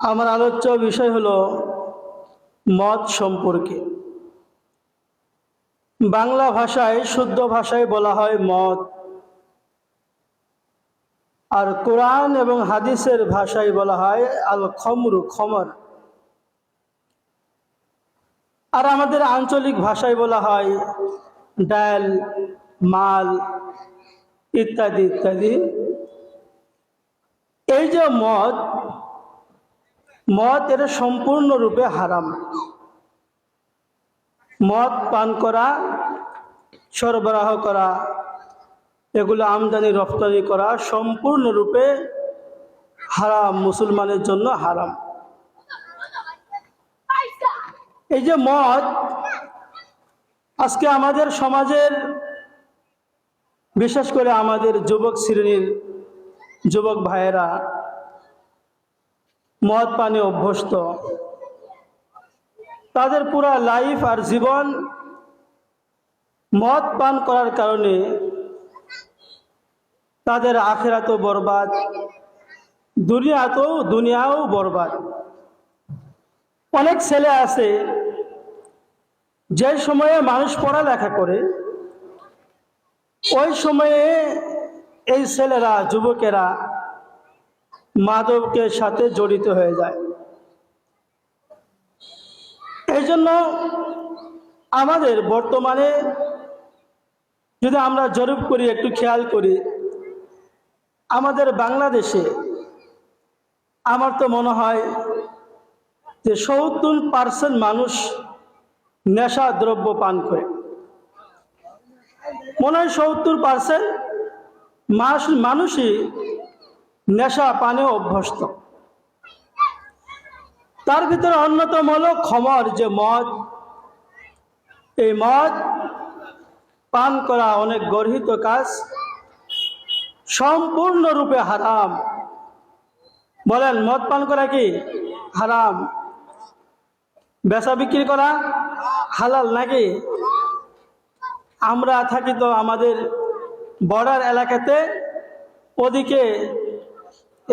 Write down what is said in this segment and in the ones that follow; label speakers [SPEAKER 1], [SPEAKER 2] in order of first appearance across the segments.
[SPEAKER 1] আমার আলোচ্য বিষয় হলো মদ সম্পর্কে। বাংলা ভাষায়, শুদ্ধ ভাষায় বলা হয় মদ আর কোরআন এবং হাদিসের ভাষায় বলা হয় আল খমরু। খমর আর আমাদের আঞ্চলিক ভাষায় বলা হয় ডাল, মাল ইত্যাদি ইত্যাদি। এই যে মদ মদ এটা সম্পূর্ণরূপে হারাম। মদ পান করা, সরবরাহ করা, এগুলো আমদানি রপ্তানি করা সম্পূর্ণরূপে হারাম, মুসলমানের জন্য হারাম। এই যে মদ, আজকে আমাদের সমাজের, বিশেষ করে আমাদের যুবক শ্রেণির যুবক ভাইয়েরা মদ পানে অভ্যস্ত। তাদের পুরা লাইফ আর জীবন মদ পান করার কারণে তাদের আখেরাতও বরবাদ দুনিয়া দুনিয়াতেও, দুনিয়াও বরবাদ। অনেক ছেলে আছে যে সময়ে মানুষ পড়ালেখা করে, ওই সময়ে এই ছেলেরা, যুবকেরা মাদকের সাথে জড়িত হয়ে যায়। এই জন্য আমাদের বর্তমানে যদি আমরা জরিপ করি, একটু খেয়াল করি, আমাদের বাংলাদেশে আমার তো মনে হয় যে সত্তর পার্সেন্ট মানুষ নেশা দ্রব্য পান করে। মনে হয় সত্তর পার্সেন্ট মানুষই নেশা পানে অভ্যস্ত। তার ভিতরে অন্যতম হলো খমর যে মদ। এই মদ পান করা অনেক গর্হিত কাজ, সম্পূর্ণরূপে হারাম। বলেন, মদ পান করা কি হারাম? বেচা বিক্রি করা হালাল নাকি? আমরা থাকি তো আমাদের বর্ডার এলাকাতে, ওদিকে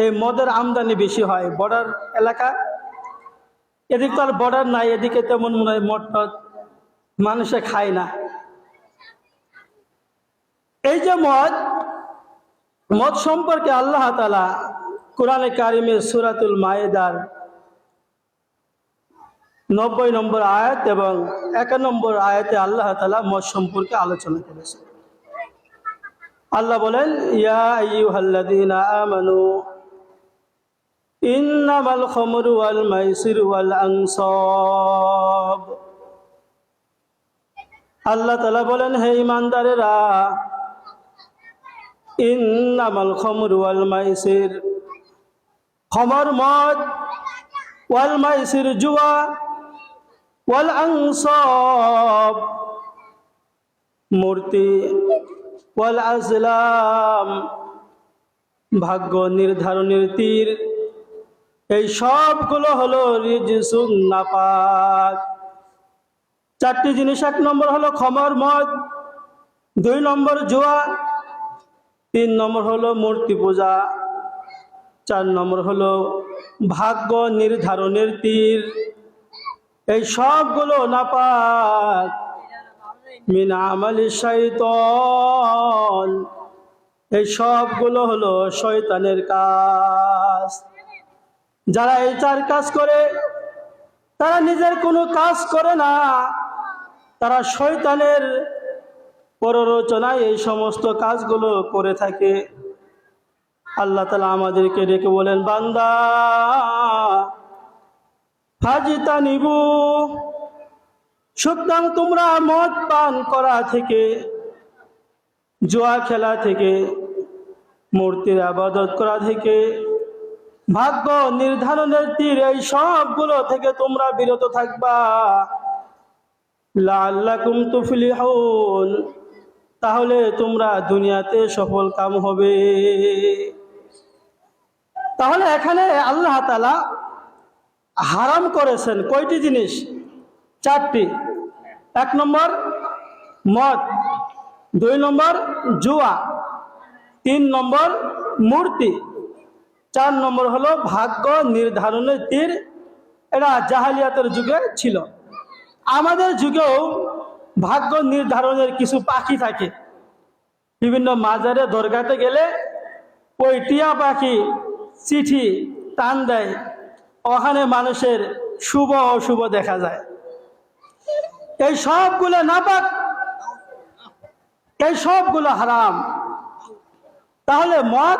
[SPEAKER 1] এই মদের আমদানি বেশি হয়। বর্ডার এলাকা, এদিক তো আর বর্ডার নাই, এদিকে তেমন মনে হয় মদ মানুষে খায় না। এই যে মদ মদ সম্পর্কে আল্লাহ তালা কোরআনে কারিমের সুরাতুল মায়েদার নব্বই নম্বর আয়াত এবং এক নম্বর আয়াতে আল্লাহ তালা মদ সম্পর্কে আলোচনা করেছে আল্লাহ বলেন, ইয়া ইউ আইয়ুহাল্লাযীনা আমানু ইন্নামাল খামরু ওয়াল মাইসিরু ওয়াল আনসাব। আল্লাহ তাআলা বলেন, হে ইমানদারেরা ইন্নামাল খামরু ওয়াল মাইসির, খমর মদ, ওয়াল মাইসির জুয়া, ওয়াল আনসাব। মূর্তি, ওয়াল আজলাম। ভাগ্য নির্ধারণের তীর এই সবগুলো হলো রিজসুন নাপাক। চারটি জিনিস, এক নম্বর হলো খমর মদ, দুই নম্বর জুয়া, তিন নম্বর হলো মূর্তি পূজা, চার নম্বর হলো ভাগ্য নির্ধারণের তীর। এই সবগুলো নাপাক। মিন আমলি এই সবগুলো হলো শয়তানের কাজ। যারা এই চার কাজ করে, তারা নিজের কোনো কাজ করে না। তারা শয়তানের প্ররোচনায় এই সমস্ত কাজগুলো করে থাকে। আল্লাহ তালা আমাদেরকে ডেকে বলেন, বান্দা ফাজিতা নিবু সুতরাং তোমরা মদ পান করা থেকে, জুয়া খেলা থেকে, মূর্তির আবাদত করা থেকে ভাগ্য নির্ধারণের তীর এই সবগুলো থেকে তোমরা বিরত থাকবা। লাল্লাকুম তুফলিহুন, তাহলে তোমরা দুনিয়াতে সফল কাম হবে। তাহলে এখানে আল্লাহ তালা হারাম করেছেন কয়টি জিনিস? চারটি। এক নম্বর মদ, দুই নম্বর জুয়া, তিন নম্বর মূর্তি চার নম্বর হলো ভাগ্য নির্ধারণের তীর। এটা জাহালিয়াতের যুগে ছিল। আমাদের যুগেও ভাগ্য নির্ধারণের কিছু পাখি থাকে। বিভিন্ন মাজারে দরগাতে গেলে ওই টিয়া পাখি চিঠি টান দেয়। ওখানে মানুষের শুভ অশুভ দেখা যায়। এই সবগুলো নাপাক, এই সবগুলো হারাম। তাহলে মদ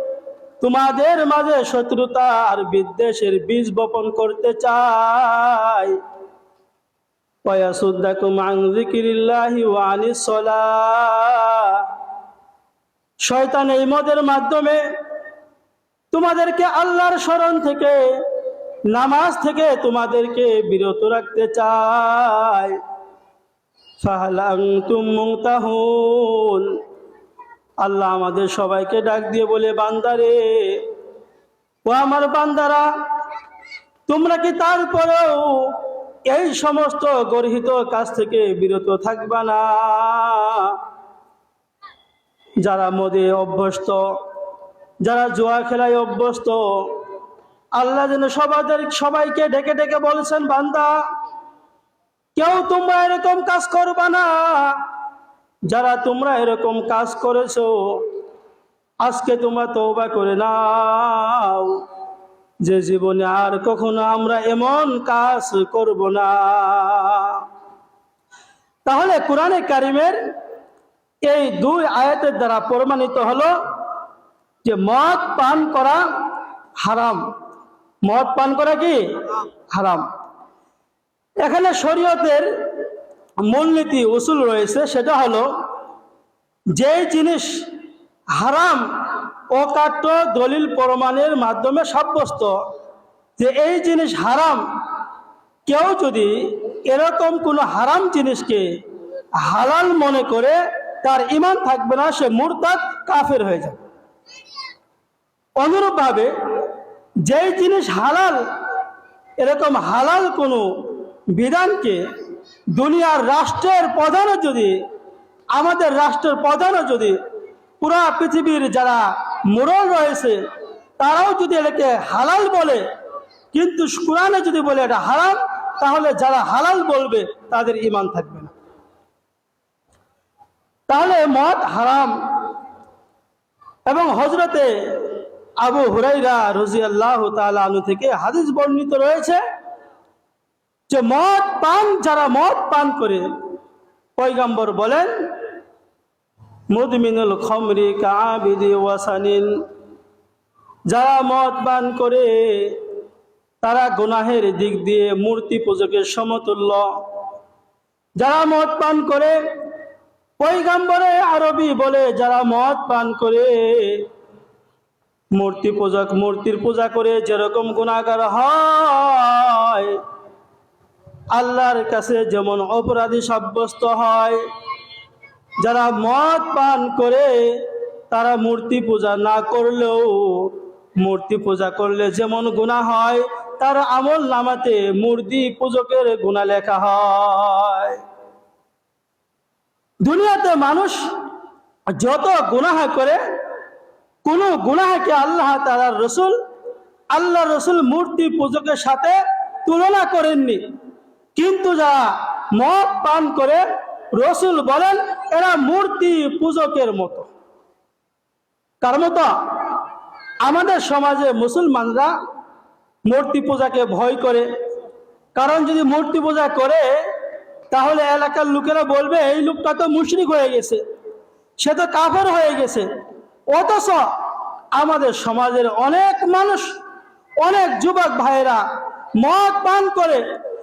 [SPEAKER 1] তোমাদের মাঝে শত্রুতা আর বিদ্বেষের বীজ বপন করতে চাই। শয়তান এই মদের মাধ্যমে তোমাদেরকে আল্লাহর স্মরণ থেকে, নামাজ থেকে তোমাদেরকে বিরত রাখতে চায় ফাহলাং তুম মুংতাহুন আল্লাহ আমাদের সবাইকে ডাক দিয়ে বলে, বান্দারে, ও আমার বান্দারা, তোমরা কি তারপরেও এই সমস্ত গর্হিত কাজ থেকে বিরত থাকবা না? যারা মদে অভ্যস্ত, যারা জুয়া খেলায় অভ্যস্ত, আল্লাহ যেন সবাদের, সবাইকে ডেকে ডেকে বলছেন, বান্দা, কেউ তোমরা এরকম কাজ করবা না। যারা তোমরা এরকম কাজ করেছ, আজকে তোমরা তৌবা করে নাও। যে জীবনে আর কখনো আমরা এমন কাজ করব না। তাহলে কোরআনে কারিমের এই দুই আয়াতের দ্বারা প্রমাণিত হলো যে মদ পান করা হারাম। মদ পান করা কি? হারাম। এখানে শরীয়তের মূলনীতি, উসুল রয়েছে, সেটা হলো যে জিনিস হারাম অকাট্য দলিল প্রমাণের মাধ্যমে সাব্যস্ত, যে এই জিনিস হারাম, কেউ যদি এরকম কোনো হারাম জিনিসকে হালাল মনে করে, তার ইমান থাকবে না, সে মুরতাদ, কাফের হয়ে যাবে। অনুরূপভাবে যেই জিনিস হালাল, এরকম হালাল কোনো বিধানকে দুনিয়ার রাষ্ট্রের প্রধানও যদি, আমাদের রাষ্ট্রের প্রধানও যদি, পুরা পৃথিবীর যারা মোড়ল রয়েছে, তারাও যদি এটাকে হালাল বলে, কিন্তু কোরআনে যদি বলে এটা হারাম, তাহলে যারা হালাল বলবে, তাদের ইমান থাকবে না। তাহলে মদ হারাম। এবং হজরতে আবু হুরাইরা রজি আল্লাহ আনু থেকে হাদিস বর্ণিত রয়েছে যে মদ পান, যারা মদ পান করে পৈগম্বর বলেন, মুদমিনুল খমরি কাবিদি ওয়াসানিন। যারা মদ পান করে, তারা গুনাহের দিক দিয়ে মূর্তি পূজকের সমতুল্য। যারা মদ পান করে পৈগম্বরে আরবি বলে, যারা মদ পান করে, মূর্তি পূজক মূর্তির পূজা করে, যেরকম গুণাগার হয় আল্লাহর কাছে যেমন অপরাধী সাব্যস্ত হয়, যারা মদ পান করে, তারা মূর্তি পূজা না করলেও, মূর্তি পূজা করলে যেমন গুণা হয়, তার আমল নামাতে মূর্তি পূজকের গুণা লেখা হয়। দুনিয়াতে মানুষ যত গুনাহ করে, কোন গুনাহকে আল্লাহ তালার রসুল আল্লাহ রসুল মূর্তি পূজকের সাথে তুলনা করেননি। কিন্তু যারা মদ পান করে রসুল বলেন, এরা মূর্তি পূজকের মতো। কার মতো? আমাদের সমাজে মুসলমানরা মূর্তি পূজাকে ভয় করে। কারণ যদি মূর্তি পূজা করে, তাহলে এলাকার লোকেরা বলবে, এই লোকটা তো মুশরিক হয়ে গেছে, সে তো কাফের হয়ে গেছে। অথচ আমাদের সমাজের অনেক মানুষ, অনেক যুবক ভাইয়েরা মদ পান করে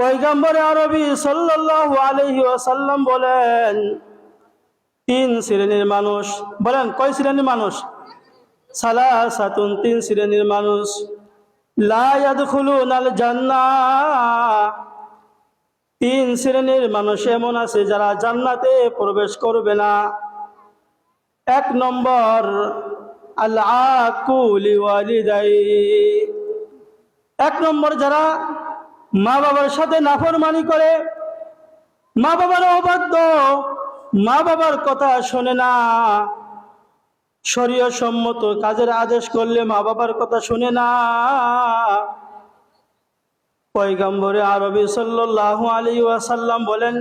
[SPEAKER 1] পয়গম্বর আরবি সাল্লাল্লাহু আলাইহি ওয়াসাল্লাম বলেন, তিন শ্রেণির মানুষ, বলেন, কয় শ্রেণির মানুষ? সালাসাতুন তিন শ্রেণির মানুষ। লা ইয়াদখুলুনাল জান্নাহ তিন শ্রেণির মানুষ এমন আছে যারা জান্নাতে প্রবেশ করবে না। এক নম্বর আল্লাহ এক নম্বর যারা মা বাবার সাথে নাফরমানি করে। মা বাবার অবাধ্য। মা বাবার কথা শোনে না। শরীয় সম্মত কাজের আদেশ করলে মা বাবার কথা শুনে না। পয়গম্বরে আরবি সাল্লাল্লাহু আলাইহি ওয়াসাল্লাম বলেন,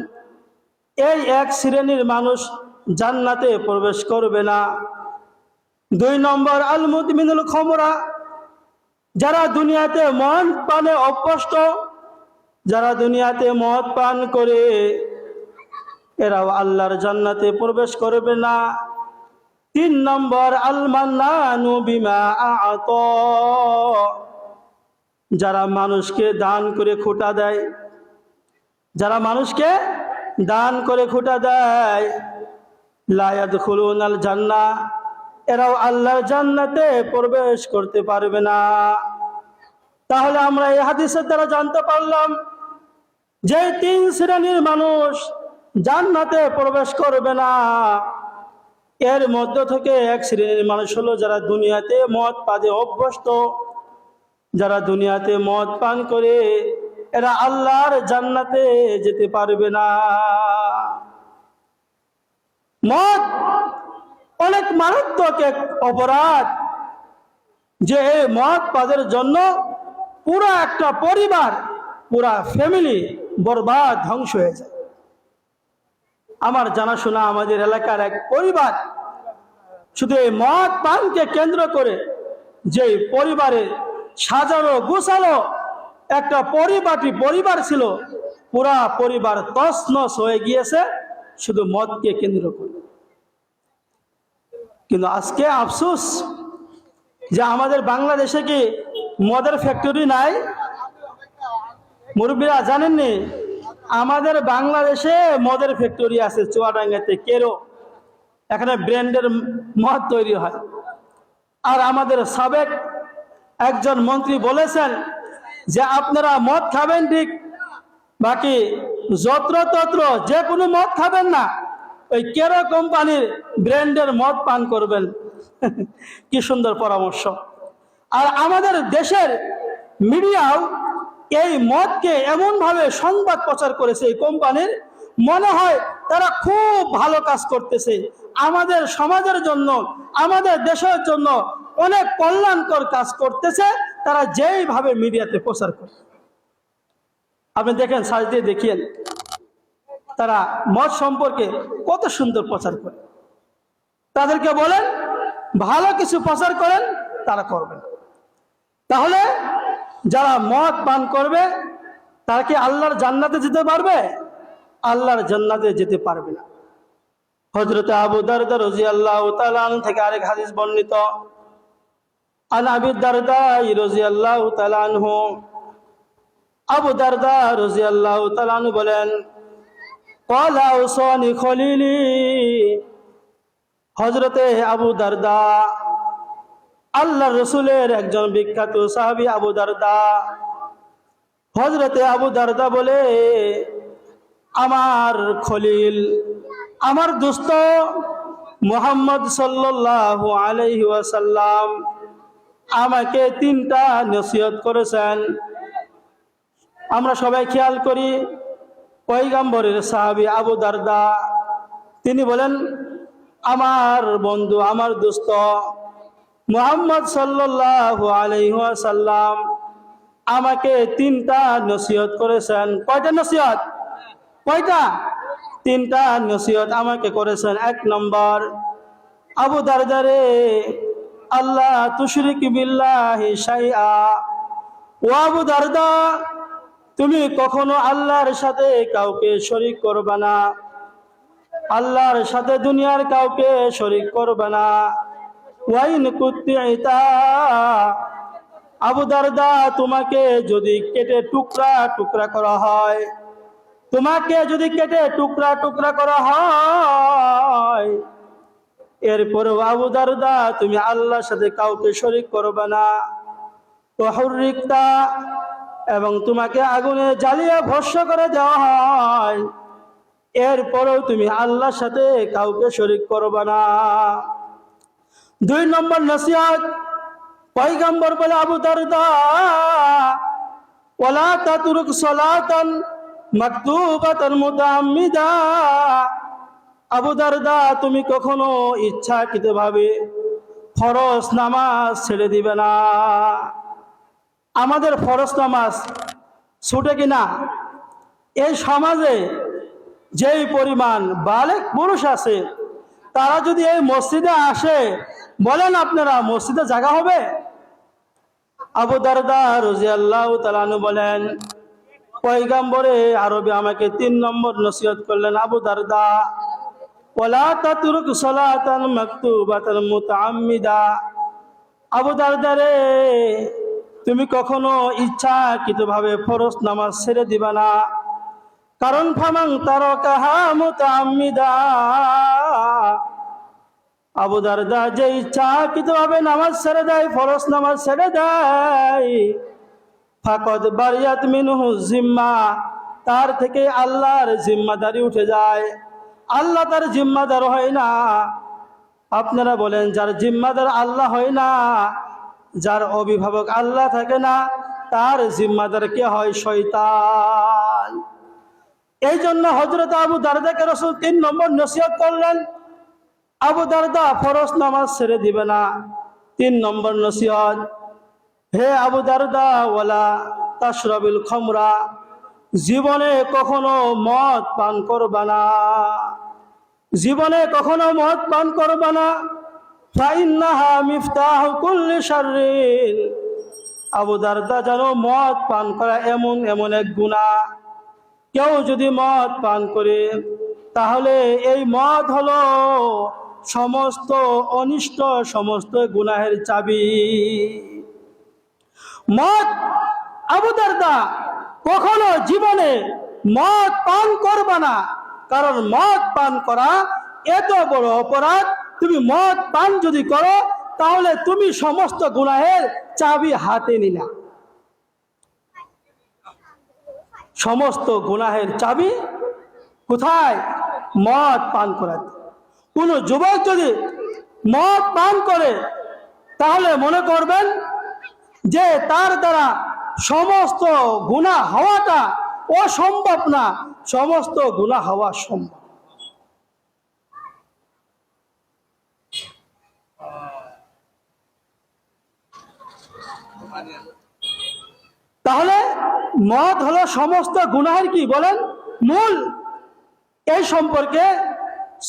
[SPEAKER 1] এই এক শ্রেণির মানুষ জান্নাতে প্রবেশ করবে না। দুই নম্বর আল মুদমিনুল খমরা, যারা দুনিয়াতে মন পানে অভ্যস্ত যারা দুনিয়াতে মদ পান করে, এরাও আল্লাহর জান্নাতে প্রবেশ করবে না। তিন নম্বর আল মান্নানু বিমা আত যারা মানুষকে দান করে খোটা দেয়, যারা মানুষকে দান করে খোটা দেয় লায়াদ খুলুন আল জান্না এরাও আল্লাহর জান্নাতে প্রবেশ করতে পারবে না। তাহলে আমরা এই হাদিসের দ্বারা জানতে পারলাম যে তিন শ্রেণির মানুষ জান্নাতে প্রবেশ করবে না, এর মধ্য থেকে এক শ্রেণির মানুষ হলো যারা দুনিয়াতে মদ পাদে অভ্যস্ত, যারা দুনিয়াতে মদ পান করে, এরা আল্লাহর জান্নাতে যেতে পারবে না। মদ অনেক মারাত্মক এক অপরাধ, যে মদ পাদের জন্য পুরা একটা পরিবার, পুরা ফ্যামিলি বরবাদ ধ্বংস হয়ে যায়। আমার জানাশোনা আমাদের এলাকার এক পরিবার শুধু এই মদ পানকে কেন্দ্র করে যে পরিবারে সাজানো গুছালো একটা পরিবারটি পরিবার ছিল, পুরা পরিবার তছনছ হয়ে গিয়েছে, শুধু মদকে কেন্দ্র করে। কিন্তু আজকে আফসোস যে আমাদের বাংলাদেশে কি মদের ফ্যাক্টরি নাই? মুরব্বীরা, জানেননি? আমাদের বাংলাদেশে মদের ফ্যাক্টরি আছে, চুয়াডাঙ্গাতে, কেরো। এখানে ব্র্যান্ডের মদ তৈরি হয়। আর আমাদের সাবেক একজন মন্ত্রী বলেছেন যে, আপনারা মদ খাবেন ঠিক, বাকি যত্র তত্র যে কোনো মদ খাবেন না, ওই কেরো কোম্পানির ব্র্যান্ডের মদ পান করবেন। কি সুন্দর পরামর্শ। আর আমাদের দেশের মিডিয়াও এই মদকে এমনভাবে সংবাদ প্রচার করেছে এই কোম্পানির, মনে হয় তারা খুব ভালো কাজ করতেছে। আমাদের সমাজের জন্য, আমাদের দেশের জন্য অনেক কল্যাণকর কাজ করতেছে, তারা যেইভাবে মিডিয়াতে প্রচার করে। আপনি দেখেন সাজ দিয়ে দেখিয়েন তারা মদ সম্পর্কে কত সুন্দর প্রচার করে। তাদেরকে বলেন, ভালো কিছু প্রচার করেন, তারা করবেন তাহলে যারা মদ পান করবে, তারা কি আল্লাহর জান্নাতে যেতে পারবে? আল্লাহর জান্নাতে যেতে পারবে না। হজরতে আবু দারদা রাজি আল্লাহ তালান থেকে আরেক হাদিস বর্ণিত। আন আবি দারদা রাজি আল্লাহ তালানহু আবু দারদা রাজি আল্লাহ তালানহু বলেন কলা উসনি খলিলি। হজরতে আবু দারদা আল্লাহ রসুলের একজন বিখ্যাত সাহাবি আবু দারদা। হজরতে আবু দারদা বলে, আমার খলিল, আমার দোস্ত মোহাম্মদ সাল্লাল্লাহু আলাইহি ওয়াসাল্লাম আমাকে তিনটা নসিহত করেছেন। আমরা সবাই খেয়াল করি পৈগাম্বরের সাহাবি আবু দারদা, তিনি বলেন, আমার বন্ধু, আমার দোস্ত মোহাম্মদ সাল্লাল্লাহু আলাইহি ওয়াসাল্লাম আমাকে তিনটা নসিহত করেছেন। কয়টা নসিহত? কয়টা? তিনটা নসিহত আমাকে করেছেন। এক নম্বর, আবু দারদারে আল্লাহ তুশরিক বিল্লাহি শাইআ। ও আবু দারদা, তুমি কখনো আল্লাহর সাথে কাউকে শরিক করবে না। আল্লাহর সাথে দুনিয়ার কাউকে শরিক করবে না। ওয়াইন কুত্তিতা আবু দারদা, তোমাকে যদি কেটে টুকরা টুকরা করা হয়, তোমাকে যদি কেটে টুকরা টুকরা করা হয়, এরপরে আবু দারদা, তুমি আল্লাহর সাথে কাউকে শরিক করবে না। ওহুরিকতা, এবং তোমাকে আগুনে জ্বালিয়ে ভস্য করে দেওয়া হয়। এরপরেও তুমি আল্লাহর সাথে কাউকে শরিক করবে না। দুই নম্বর নসিহত, পয়গম্বর বলে আবু দারদা, ওয়ালা তাতরুক সালাতান মাকতুবাতান মুতাআম্মিদা। আবু দারদা, তুমি কখনো ইচ্ছাকৃতভাবে ফরজ নামাজ ছেড়ে দিবে না। আমাদের ফরজ নামাজ ছুটে কিনা এই সমাজে যেই পরিমাণ বালেক পুরুষ আছে তারা যদি এই মসজিদে আসে, বলেন আপনারা, মসজিদে জায়গা হবে? আবু দারদা রোজি আল্লাহ তালানু বলেন, পয়গাম্বরে আরবি আমাকে তিন নম্বর নসিহত করলেন, আবু দারদা ওলা তাতুরুক সালাতান মাকতুবাতান মুতাআম্মিদা। আবু তুমি কখনো ইচ্ছাকৃতভাবে নামাজ ছেড়ে দিবা না? কারণ ফামাং তার কাহা মুতাআম্মিদা। আবু দারদা যে ইচ্ছাকৃতভাবে নামাজ ছেড়ে দেয়, ফরজ নামাজ ছেড়ে দেয়। ফাকদ বারিয়াত মিনহু জিম্মা, তার থেকে আল্লাহর জিম্মাদারি উঠে যায়। আল্লাহ তার জিম্মাদার হয় না। আপনারা বলেন, যার জিম্মাদার আল্লাহ হয় না, যার অভিভাবক আল্লাহ থাকে না, তার জিম্মাদার কে হয়? শয়তান। এই জন্য হজরত আবু দারদাকে রসুল তিন নম্বর নসিহত করলেন, আবু দারদা, ফরজ নামাজ ছেড়ে দিবে না। তিন নম্বর নসিহত, হে আবু দারদা, ওয়ালা তাশরাবিল খমরা, জীবনে কখনো মদ পান করবা না। জীবনে কখনো মদ পান করবা না। আবু দারদা জানো মদ পান করা এমন এমন এক গুণা কেউ যদি মদ পান করে, তাহলে এই মদ হলো সমস্ত অনিষ্ট, সমস্ত গুনাহের চাবি। মদ আবু দারদা কখনো জীবনে মদ পান করবে না, কারণ মদ পান করা এত বড় অপরাধ। তুমি মদ পান যদি করো, তাহলে তুমি সমস্ত গুনাহের চাবি হাতে নিলা। সমস্ত গুনাহের চাবি কোথায়? মদ পান করাতে কোনো যুবক যদি মদ পান করে, তাহলে মনে করবেন যে তার দ্বারা সমস্ত গুণা হওয়াটা অসম্ভব না। সমস্ত গুণা হওয়া সম্ভব। তাহলে মদ হলো সমস্ত গুনাহের কি বলেন? মূল। এই সম্পর্কে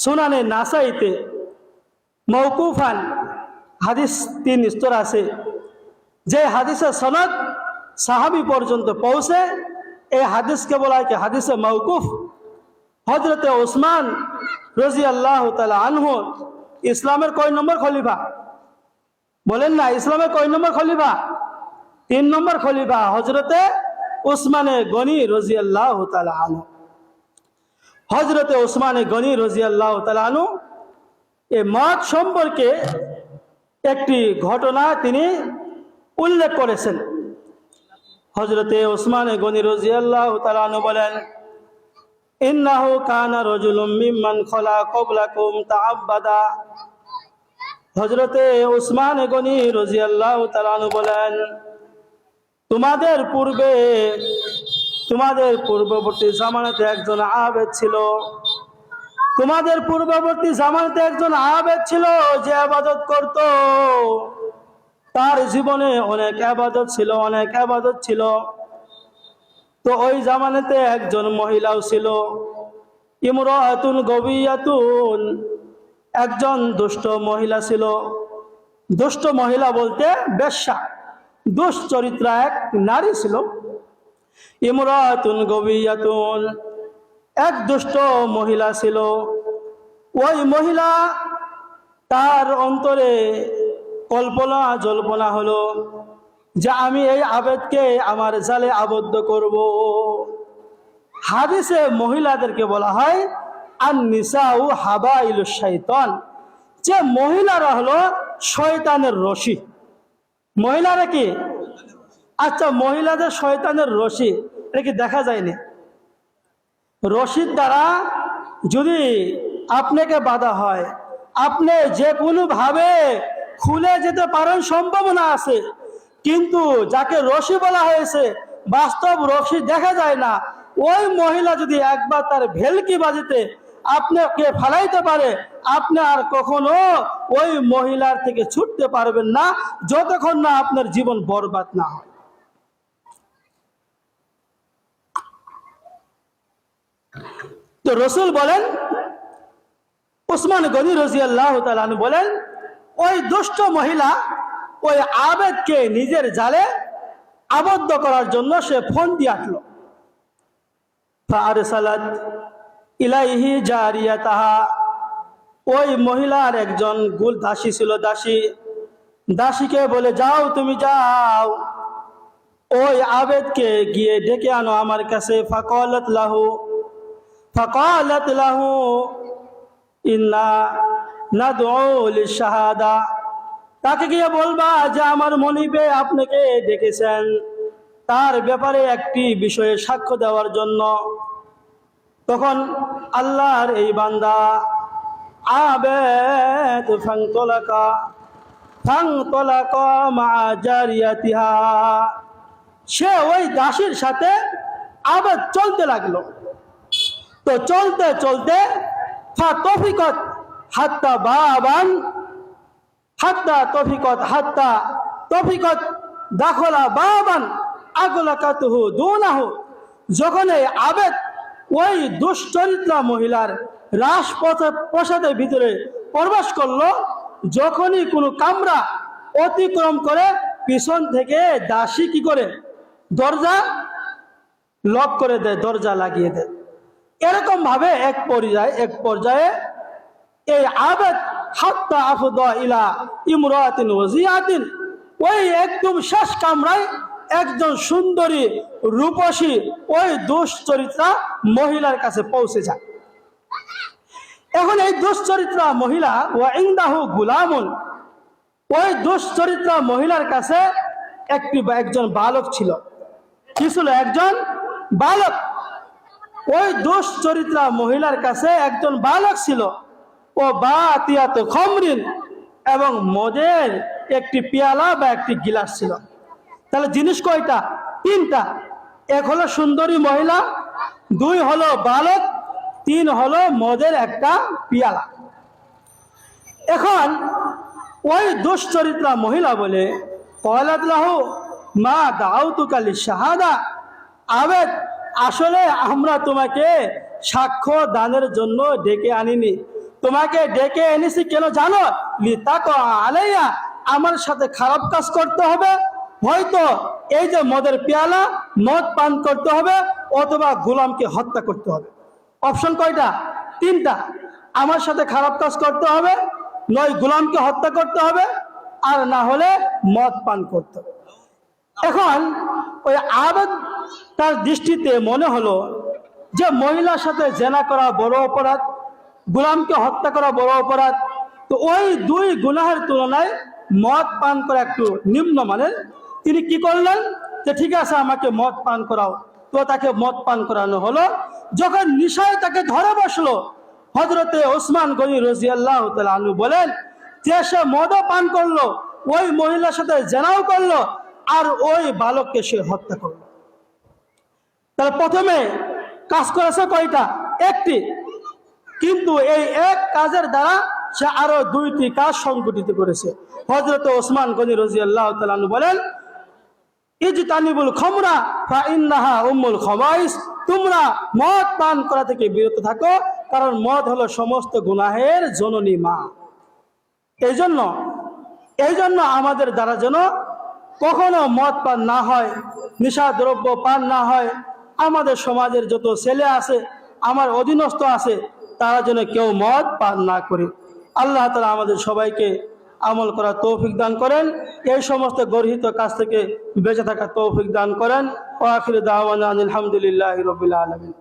[SPEAKER 1] সুনানে নাসাইতে মৌকুফান হাদিস তিন স্তর আছে। যে হাদিসের সনদ সাহাবি পর্যন্ত পৌঁছে, এই হাদিসকে বলা হয় হাদিসে মৌকুফ হজরতে ওসমান রজি আল্লাহ তালা আনহু ইসলামের কয় নম্বর খলিফা? বলেন না, ইসলামের কয় নম্বর খলিফা? তিন নম্বর খলিফা হজরতে উসমানে গনি রজি আল্লাহ তালা আনহু। হজরতে ওসমানে গনি রজি আল্লাহ তালা আনহু এ মত সম্পর্কে একটি ঘটনা তিনি উল্লেখ করেছেন। হজরতে ওসমানে গনি রজি আল্লাহ তালানু বলেন হজরতে ওসমান গনি রজি আল্লাহ তালানু বলেন তোমাদের পূর্বে, তোমাদের পূর্ববর্তী জামানাতে একজন আবেদ ছিল। তোমাদের পূর্ববর্তী জামানাতে একজন আবেদ ছিল যে আবাদত করত। তার জীবনে অনেক আবাদত ছিল, অনেক আবাদত ছিল। তো ওই জামানাতে একজন মহিলাও ছিল। ইমরাতুন গবিয়াতুন, একজন দুষ্ট মহিলা ছিল। দুষ্ট মহিলা বলতে বেশ্যা। দুশ্চরিত্রা এক নারী ছিল। ইমরাতুন গবিয়াতুন। এক দুষ্ট মহিলা ছিল। ওই মহিলা তার অন্তরে কল্পনা জল্পনা হলো যে আমি এই আবেদকে আমার জালে আবদ্ধ করব। হাদিসে মহিলাদেরকে বলা হয় আর নিসাউ হাবা ইলু শৈতন যে মহিলারা হলো শয়তানের রশি। মহিলারা কি? আচ্ছা মহিলাদের শয়তানের রশি, এটা কি দেখা যায়নি? রশির দ্বারা যদি আপনাকে বাধা হয়, আপনি যে কোনোভাবে খুলে যেতে পারেন সম্ভাবনা আছে। কিন্তু যাকে রশি বলা হয়েছে, বাস্তব রশি দেখা যায় না। ওই মহিলা যদি একবার তার ভেলকি বাজিতে আপনাকে ফালাইতে পারে। আপনি আর কখনো ওই মহিলার থেকে ছুটতে পারবেন না, যতক্ষণ না আপনার জীবন বরবাদ না হয়। তো রসুল বলেন, উসমান গনি রাজি বলেন, ওই দুষ্ট মহিলা ওই আবেদকে নিজের জালে আবদ্ধ করার জন্য সে ফোন দিয়ে আসলো ফারসালাত ইলাইহি জারিয়া তাহা ওই মহিলার একজন গুল দাসী ছিল দাসী। দাসীকে বলে, যাও, তুমি যাও। ওই আবেদকে গিয়ে ডেকে আনো আমার কাছে। ফাকলত লাহু, ফাকালাত লাহু, ইন্না শাহাদা তাকে গিয়ে বলবা যে, আমার মনিবে আপনাকে ডেকেছেন। তার ব্যাপারে একটি বিষয়ে সাক্ষ্য দেওয়ার জন্য। তখন আল্লাহর এই বান্দা, আবেদ ফাংতলাকা ফাংতলাকা মা জারিয়াতিহা। সে ওই দাসীর সাথে আবার চলতে লাগল। তো চলতে চলতে তফিকত হাত্তা বাবান, হাত্তা তফিকত হাত্তা তফিকত দাখলা বাবান, আগলাকাতুহু দুনাহু। যখন এই আবেদ ওই দুশ্চরিত্রা মহিলার রাস প্রসাদের ভিতরে প্রবেশ করল, যখনই কোনো কামরা অতিক্রম করে, পিছন থেকে দাসী কি করে? দরজা লক করে দেয়, দরজা লাগিয়ে দেয়। এরকম ভাবে এক পর্যায়ে এক পর্যায়ে এই আবেদ হাত্তা আফদা ইলা ইমরাতিন ওয়াজিয়াতিন, ওই একদম শেষ কামরায় একজন সুন্দরী রূপসী ওই দুশ্চরিত্রা মহিলার কাছে পৌঁছে যায় এখন এই দুশ্চরিত্রা মহিলা ও ইন্দাহু গুলামুন, ওই দুশ্চরিত্রা মহিলার কাছে একটি একজন বালক ছিল। কি ছিল একজন? বালক। ওই দুশ্চরিত্রা মহিলার কাছে একজন বালক ছিল। ও বা তিয়াত খমরিন এবং মদের একটি পেয়ালা বা একটি গিলাস ছিল। তাহলে জিনিস কয়টা? তিনটা। এক হলো সুন্দরী মহিলা, দুই হলো বালক, তিন হলো মদের একটা পিয়ালা। এখন ওই দুশ্চরিত্রা মহিলা বলে কয়লাতলাহ মা দাও তুকালি শাহাদা। আবেদ, আসলে আমরা তোমাকে সাক্ষ্য দানের জন্য ডেকে আনিনি। তোমাকে ডেকে এনেছি কেন জানো? লিতাকো আলাইয়া। আমার সাথে খারাপ কাজ করতে হবে। হয়তো এই যে মদের পেয়ালা, মদ পান করতে হবে অথবা গোলামকে হত্যা করতে হবে। অপশন কয়টা? তিনটা। আমার সাথে খারাপ কাজ করতে হবে, নয় গোলামকে হত্যা করতে হবে, আর না হলে মদ পান করতে হবে। এখন ওই আবেদ তার দৃষ্টিতে মনে হলো যে মহিলার সাথে জেনা করা বড় অপরাধ, গোলামকে হত্যা করা বড় অপরাধ, তো ওই দুই গুনাহের তুলনায় মদ পান করা একটু নিম্ন মানের তিনি কি করলেন? যে ঠিক আছে, আমাকে মদ পান করাও। তো তাকে মদ পান করানো হলো। যখন নিশায় তাকে ধরে বসল হজরতে ওসমান গনি রাজি আল্লাহ আনু বলেন, যে সে মদও পান করল, ওই মহিলার সাথে জেনাও করল, আর ওই বালককে সে হত্যা করল। তাহলে প্রথমে কাজ করেছে কয়টা? একটি। কিন্তু এই এক কাজের দ্বারা সে আরও দুইটি কাজ সংগঠিত করেছে। হজরত ওসমান গনি রাজি আল্লাহ তালু বলেন ইজতানিবুল খমরা ফা ইন্নাহা উম্মুল খবাইস। তোমরা মদ পান করা থেকে বিরত থাকো, কারণ মদ হলো সমস্ত গুনাহের জননী মা। এই জন্য এই জন্য আমাদের দ্বারা যেন কখনো মদ পান না হয় নেশা দ্রব্য পান না হয়, আমাদের সমাজের যত ছেলে আছে, আমার অধীনস্থ আছে, তারা যেন কেউ মদ পান না করে। আল্লাহ তালা আমাদের সবাইকে আমল করার তৌফিক দান করেন। এই সমস্ত গর্হিত কাজ থেকে বেঁচে থাকার তৌফিক দান করেন। ও আখির দাওয়ান আলহামদুলিল্লাহ রবিল আলমিন।